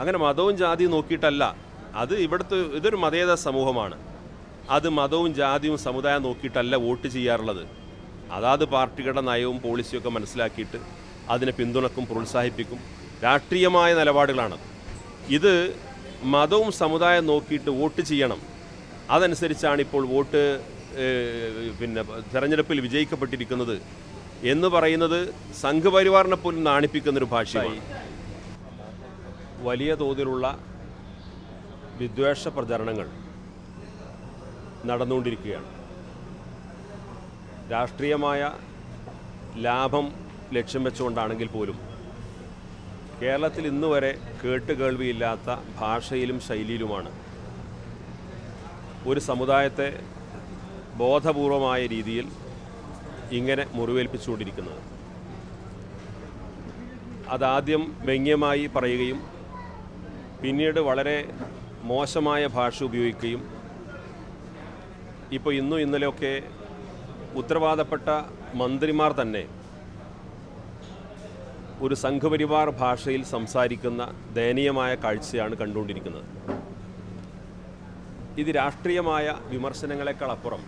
അങ്ങനെ മതവും ജാതിയും നോക്കിയിട്ടല്ല. അത് ഇവിടുത്തെ ഇതൊരു മതേതര സമൂഹമാണ്. അത് മതവും ജാതിയും സമുദായം നോക്കിയിട്ടല്ല വോട്ട് ചെയ്യാറുള്ളത്. അതാത് പാർട്ടികളുടെ നയവും പോളിസിയൊക്കെ മനസ്സിലാക്കിയിട്ട് അതിനെ പിന്തുണക്കും പ്രോത്സാഹിപ്പിക്കും. രാഷ്ട്രീയമായ നിലപാടുകളാണ്. ഇത് മതവും സമുദായം നോക്കിയിട്ട് വോട്ട് ചെയ്യണം. അതനുസരിച്ചാണ് ഇപ്പോൾ വോട്ട് പിന്നെ തെരഞ്ഞെടുപ്പിൽ വിജയിക്കപ്പെട്ടിരിക്കുന്നത് എന്ന് പറയുന്നത് സംഘപരിവാറിനെ പോലും നാണിപ്പിക്കുന്നൊരു ഭാഷയായി വലിയ തോതിലുള്ള വിദ്വേഷ പ്രചരണങ്ങൾ നടന്നുകൊണ്ടിരിക്കുകയാണ്. രാഷ്ട്രീയമായ ലാഭം ലക്ഷ്യം വെച്ചുകൊണ്ടാണെങ്കിൽ പോലും കേരളത്തിൽ ഇന്ന് വരെ കേട്ട് കേൾവിയില്ലാത്ത ഭാഷയിലും ശൈലിയിലുമാണ് ഒരു സമുദായത്തെ ബോധപൂർവമായ രീതിയിൽ ഇങ്ങനെ മുറിവേൽപ്പിച്ചുകൊണ്ടിരിക്കുന്നത്. അതാദ്യം വ്യംഗ്യമായി പറയുകയും പിന്നീട് വളരെ മോശമായ ഭാഷ ഉപയോഗിക്കുകയും ഇപ്പോൾ ഇന്നും ഇന്നലെയൊക്കെ ഉത്തരവാദപ്പെട്ട മന്ത്രിമാർ തന്നെ ഒരു സംഘപരിവാർ ഭാഷയിൽ സംസാരിക്കുന്ന ദയനീയമായ കാഴ്ചയാണ് കണ്ടുകൊണ്ടിരിക്കുന്നത്. ഇത് രാഷ്ട്രീയമായ വിമർശനങ്ങളെക്കാളപ്പുറം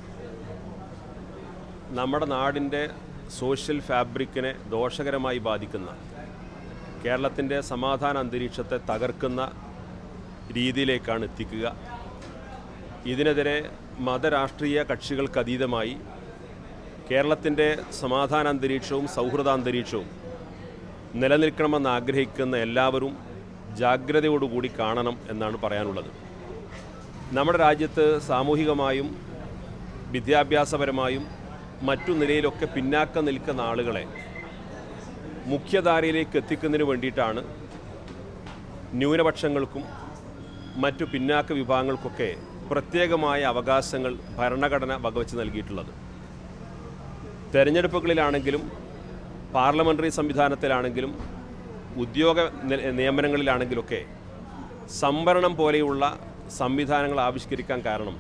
നമ്മുടെ നാടിന്റെ സോഷ്യൽ ഫാബ്രിക്കിനെ ദോഷകരമായി ബാധിക്കുന്ന കേരളത്തിന്റെ സമാധാന അന്തരീക്ഷത്തെ തകർക്കുന്ന രീതിയിലേക്കാണ് എത്തിക്കുക. ഇതിനെതിരെ മതരാഷ്ട്രീയ കക്ഷികൾക്കതീതമായി കേരളത്തിന്റെ സമാധാന അന്തരീക്ഷവും സൗഹൃദാന്തരീക്ഷവും നിലനിൽക്കണമെന്ന് ആഗ്രഹിക്കുന്ന എല്ലാവരും ജാഗ്രതയോടുകൂടി കാണണം എന്നാണ് പറയാനുള്ളത്. നമ്മുടെ രാജ്യത്ത് സാമൂഹികമായും വിദ്യാഭ്യാസപരമായും മറ്റു നിലയിലൊക്കെ പിന്നാക്കം നിൽക്കുന്ന ആളുകളെ മുഖ്യധാരയിലേക്ക് എത്തിക്കുന്നതിന് വേണ്ടിയിട്ടാണ് ന്യൂനപക്ഷങ്ങൾക്കും മറ്റു പിന്നാക്ക വിഭാഗങ്ങൾക്കൊക്കെ പ്രത്യേകമായ അവകാശങ്ങൾ ഭരണഘടന വകവച്ച് നൽകിയിട്ടുള്ളത്. തെരഞ്ഞെടുപ്പുകളിലാണെങ്കിലും പാർലമെന്ററി സംവിധാനത്തിലാണെങ്കിലും ഉദ്യോഗ നിയമനങ്ങളിലാണെങ്കിലൊക്കെ സംവരണം പോലെയുള്ള സംവിധാനങ്ങൾ ആവിഷ്കരിക്കാൻ കാരണം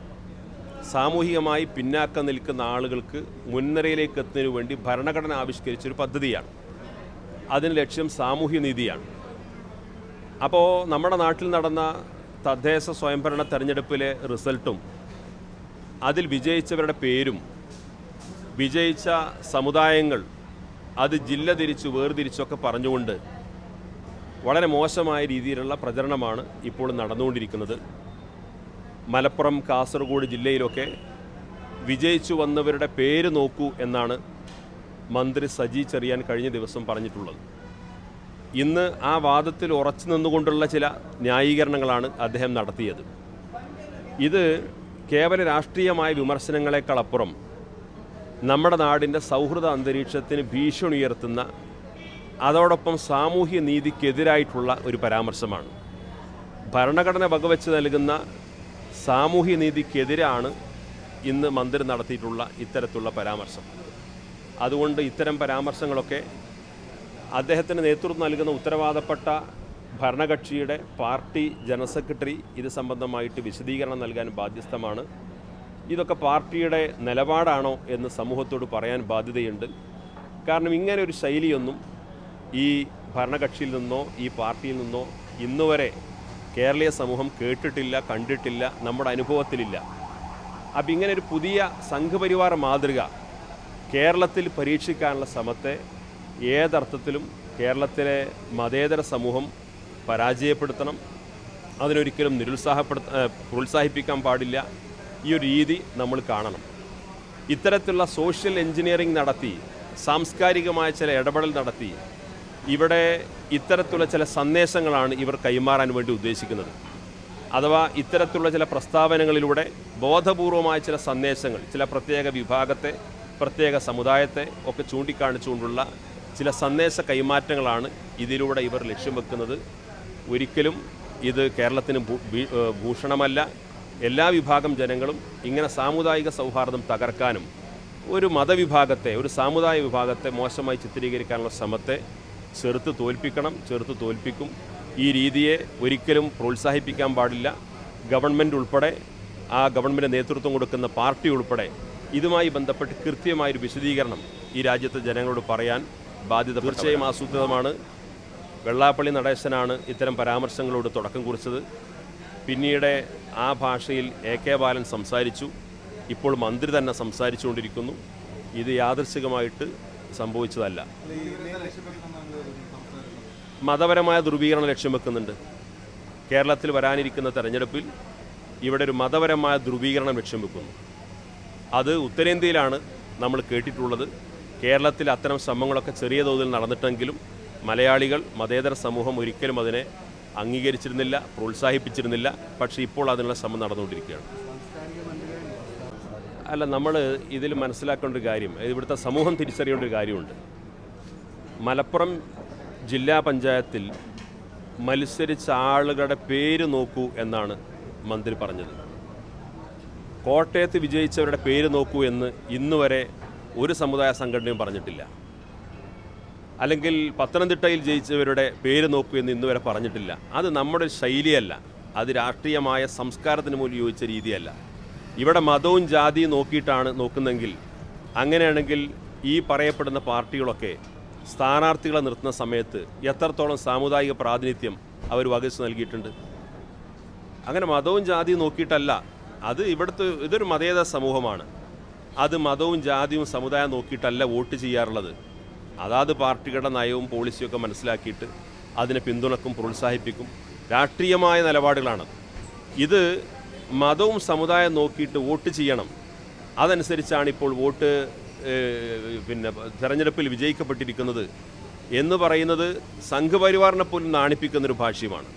സാമൂഹികമായി പിന്നാക്കം നിൽക്കുന്ന ആളുകൾക്ക് മുൻനിരയിലേക്ക് എത്തുന്നതിനു വേണ്ടി ഭരണഘടന ആവിഷ്കരിച്ചൊരു പദ്ധതിയാണ്. അതിന് ലക്ഷ്യം സാമൂഹ്യ നീതിയാണ്. അപ്പോൾ നമ്മുടെ നാട്ടിൽ നടന്ന തദ്ദേശ സ്വയംഭരണ തെരഞ്ഞെടുപ്പിലെ റിസൾട്ടും അതിൽ വിജയിച്ചവരുടെ പേരും വിജയിച്ച സമുദായങ്ങൾ അത് ജില്ല തിരിച്ചു വേർതിരിച്ചൊക്കെ പറഞ്ഞുകൊണ്ട് വളരെ മോശമായ രീതിയിലുള്ള പ്രചരണമാണ് ഇപ്പോൾ നടന്നുകൊണ്ടിരിക്കുന്നത്. മലപ്പുറം കാസർഗോഡ് ജില്ലയിലൊക്കെ വിജയിച്ചു വന്നവരുടെ പേര് നോക്കൂ എന്നാണ് മന്ത്രി സജി ചെറിയാൻ കഴിഞ്ഞ ദിവസം പറഞ്ഞിട്ടുള്ളത്. ഇന്ന് ആ വാദത്തിൽ ഉറച്ചു നിന്നുകൊണ്ടുള്ള ചില ന്യായീകരണങ്ങളാണ് അദ്ദേഹം നടത്തിയത്. ഇത് കേവല രാഷ്ട്രീയമായ വിമർശനങ്ങളെക്കാളപ്പുറം നമ്മുടെ നാടിന്റെ സൗഹൃദ അന്തരീക്ഷത്തിന് ഭീഷണി ഉയർത്തുന്ന അതോടൊപ്പം സാമൂഹ്യ നീതിക്കെതിരായിട്ടുള്ള ഒരു പരാമർശമാണ്. ഭരണഘടന വകവെച്ച് നൽകുന്ന സാമൂഹ്യ നീതിക്കെതിരാണ് ഇന്ന് മന്ത്രി നടത്തിയിട്ടുള്ള ഇത്തരത്തിലുള്ള പരാമർശം. അതുകൊണ്ട് ഇത്തരം പരാമർശങ്ങളൊക്കെ അദ്ദേഹത്തിന് നേതൃത്വം നൽകുന്ന ഉത്തരവാദപ്പെട്ട ഭരണകക്ഷിയുടെ പാർട്ടി ജനറൽ സെക്രട്ടറി ഇത് സംബന്ധമായിട്ട് വിശദീകരണം നൽകാൻ ബാധ്യസ്ഥമാണ്. ഇതൊക്കെ പാർട്ടിയുടെ നിലപാടാണോ എന്ന് സമൂഹത്തോട് പറയാൻ ബാധ്യതയുണ്ട്. കാരണം ഇങ്ങനെ ഒരു ശൈലിയൊന്നും ഈ ഭരണകക്ഷിയിൽ നിന്നോ ഈ പാർട്ടിയിൽ നിന്നോ ഇന്നുവരെ കേരളീയ സമൂഹം കേട്ടിട്ടില്ല കണ്ടിട്ടില്ല നമ്മുടെ അനുഭവത്തിലില്ല. അപ്പം ഇങ്ങനെ ഒരു പുതിയ സംഘപരിവാർ മാതൃക കേരളത്തിൽ പരീക്ഷിക്കാനുള്ള ശ്രമത്തെ ഏതർത്ഥത്തിലും കേരളത്തിലെ മതേതര സമൂഹം പരാജയപ്പെടുത്തണം. അതിനൊരിക്കലും നിരുത്സാഹപ്പെടുത്ത പ്രോത്സാഹിപ്പിക്കാൻ പാടില്ല. ഈ ഒരു രീതി നമ്മൾ കാണണം. ഇത്തരത്തിലുള്ള സോഷ്യൽ എഞ്ചിനീയറിംഗ് നടത്തി സാംസ്കാരികമായ ചില ഇടപെടൽ നടത്തി ഇവിടെ ഇത്തരത്തിലുള്ള ചില സന്ദേശങ്ങളാണ് ഇവർ കൈമാറാൻ വേണ്ടി ഉദ്ദേശിക്കുന്നത്. അഥവാ ഇത്തരത്തിലുള്ള ചില പ്രസ്താവനകളിലൂടെ ബോധപൂർവമായ ചില സന്ദേശങ്ങൾ ചില പ്രത്യേക വിഭാഗത്തെ പ്രത്യേക സമുദായത്തെ ഒക്കെ ചൂണ്ടിക്കാണിച്ചുകൊണ്ടുള്ള ചില സന്ദേശ കൈമാറ്റങ്ങളാണ് ഇതിലൂടെ ഇവർ ലക്ഷ്യം വെക്കുന്നത്. ഒരിക്കലും ഇത് കേരളത്തിന് ഭൂഷണമല്ല. എല്ലാ വിഭാഗം ജനങ്ങളും ഇങ്ങനെ സാമുദായിക സൗഹാർദ്ദം തകർക്കാനും ഒരു മതവിഭാഗത്തെ ഒരു സാമുദായ വിഭാഗത്തെ മോശമായി ചിത്രീകരിക്കാനുള്ള ശ്രമത്തെ ചെറുത്ത് തോൽപ്പിക്കണം ചെറുത്ത് തോൽപ്പിക്കും. ഈ രീതിയെ ഒരിക്കലും പ്രോത്സാഹിപ്പിക്കാൻ പാടില്ല. ഗവൺമെന്റ് ഉൾപ്പെടെ ആ ഗവൺമെന്റ് നേതൃത്വം കൊടുക്കുന്ന പാർട്ടി ഉൾപ്പെടെ ഇതുമായി ബന്ധപ്പെട്ട് കൃത്യമായൊരു വിശദീകരണം ഈ രാജ്യത്തെ ജനങ്ങളോട് പറയാൻ ബാധ്യത തീർച്ചയായും ആസൂത്രിതമാണ്. വെള്ളാപ്പള്ളി നടേശനാണ് ഇത്തരം പരാമർശങ്ങളോട് തുടക്കം കുറിച്ചത്. പിന്നീട് ആ ഭാഷയിൽ എ കെ ബാലൻ സംസാരിച്ചു. ഇപ്പോൾ മന്ത്രി തന്നെ സംസാരിച്ചുകൊണ്ടിരിക്കുന്നു. ഇത് യാദൃശികമായിട്ട് സംഭവിച്ചതല്ല. മതപരമായ ധ്രുവീകരണം ലക്ഷ്യം വെക്കുന്നുണ്ട്. കേരളത്തിൽ വരാനിരിക്കുന്ന തെരഞ്ഞെടുപ്പിൽ ഇവിടെ ഒരു മതപരമായ ധ്രുവീകരണം ലക്ഷ്യം വെക്കുന്നു. അത് ഉത്തരേന്ത്യയിലാണ് നമ്മൾ കേട്ടിട്ടുള്ളത്. കേരളത്തിൽ അത്തരം ശ്രമങ്ങളൊക്കെ ചെറിയ തോതിൽ നടന്നിട്ടെങ്കിലും മലയാളികൾ മതേതര സമൂഹം ഒരിക്കലും അതിനെ അംഗീകരിച്ചിരുന്നില്ല പ്രോത്സാഹിപ്പിച്ചിരുന്നില്ല. പക്ഷേ ഇപ്പോൾ അതിനുള്ള ശ്രമം നടന്നുകൊണ്ടിരിക്കുകയാണ്. അല്ല നമ്മൾ ഇതിൽ മനസ്സിലാക്കേണ്ട ഒരു കാര്യം ഇവിടുത്തെ സമൂഹം തിരിച്ചറിയേണ്ട ഒരു കാര്യമുണ്ട്. മലപ്പുറം ജില്ലാ പഞ്ചായത്തിൽ മത്സരിച്ച ആളുകളുടെ പേര് നോക്കൂ എന്നാണ് മന്ത്രി പറഞ്ഞത്. കോട്ടയത്ത് വിജയിച്ചവരുടെ പേര് നോക്കൂ എന്ന് ഇന്നുവരെ ഒരു സമുദായ സംഘടനയും പറഞ്ഞിട്ടില്ല. അല്ലെങ്കിൽ പത്തനംതിട്ടയിൽ ജയിച്ചവരുടെ പേര് നോക്കൂ എന്ന് ഇന്നുവരെ പറഞ്ഞിട്ടില്ല. അത് നമ്മുടെ ശൈലിയല്ല. അത് രാഷ്ട്രീയമായ സംസ്കാരത്തിന് പോലും യോജിച്ച രീതിയല്ല. ഇവിടെ മതവും ജാതിയും നോക്കിയിട്ടാണ് നോക്കുന്നെങ്കിൽ അങ്ങനെയാണെങ്കിൽ ഈ പറയപ്പെടുന്ന പാർട്ടികളൊക്കെ സ്ഥാനാർത്ഥികളെ നിർത്തുന്ന സമയത്ത് എത്രത്തോളം സാമുദായിക പ്രാതിനിധ്യം അവർ വകച്ചു നൽകിയിട്ടുണ്ട്. അങ്ങനെ മതവും ജാതിയും നോക്കിയിട്ടല്ല അത് ഇവിടുത്തെ ഇതൊരു മതേതര സമൂഹമാണ്. അത് മതവും ജാതിയും സമുദായം നോക്കിയിട്ടല്ല വോട്ട് ചെയ്യാറുള്ളത്. അതാത് പാർട്ടികളുടെ നയവും പോളിസിയും ഒക്കെ മനസ്സിലാക്കിയിട്ട് അതിനെ പിന്തുണക്കും പ്രോത്സാഹിപ്പിക്കും. രാഷ്ട്രീയമായ നിലപാടുകളാണ്. ഇത് മതവും സമുദായം നോക്കിയിട്ട് വോട്ട് ചെയ്യണം. അതനുസരിച്ചാണ് ഇപ്പോൾ വോട്ട് പിന്നെ തെരഞ്ഞെടുപ്പിൽ വിജയിക്കപ്പെട്ടിരിക്കുന്നത് എന്ന് പറയുന്നത് സംഘപരിവാറിനെ പോലും നാണിപ്പിക്കുന്നൊരു ഭാഷ്യമാണ്.